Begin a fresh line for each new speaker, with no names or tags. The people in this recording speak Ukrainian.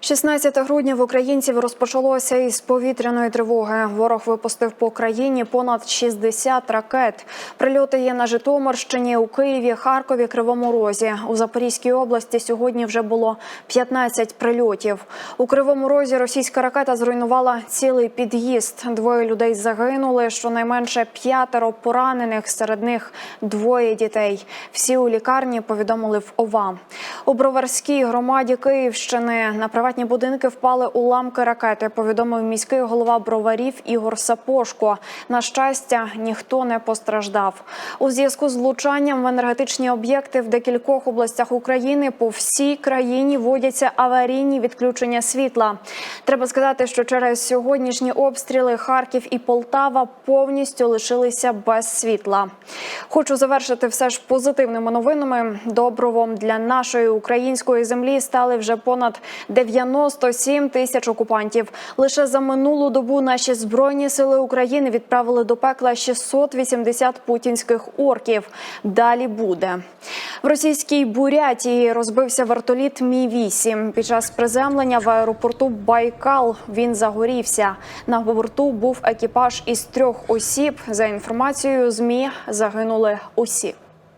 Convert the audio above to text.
16 грудня в українців розпочалося із повітряної тривоги. Ворог випустив по країні понад 60 ракет. Прильоти є на Житомирщині, у Києві, Харкові, Кривому Розі. У Запорізькій області сьогодні вже було 15 прильотів. У Кривому Розі російська ракета зруйнувала цілий під'їзд. Двоє людей загинули. Щонайменше п'ятеро поранених. Серед них двоє дітей. Всі у лікарні повідомили в ОВА. У Броварській громаді Київщини на приватні будинки впали уламки ракети. Повідомив міський голова броварів Ігор Сапошко. На щастя, ніхто не постраждав. У зв'язку з влучанням в енергетичні об'єкти в декількох областях України по всій країні вводяться аварійні відключення світла. Треба сказати, що через сьогоднішні обстріли Харків і Полтава повністю лишилися без світла. Хочу завершити все ж позитивними новинами. Добровом для нашої української землі стали вже понад 97 тисяч окупантів. Лише за минулу добу наші збройні сили України відправили до пекла 680 путінських орків. Далі буде в російській Бурятії. Розбився вертоліт Мі 8 Під час приземлення в аеропорту Байкал він загорівся. На борту був екіпаж із трьох осіб. За інформацією змі загинули усі.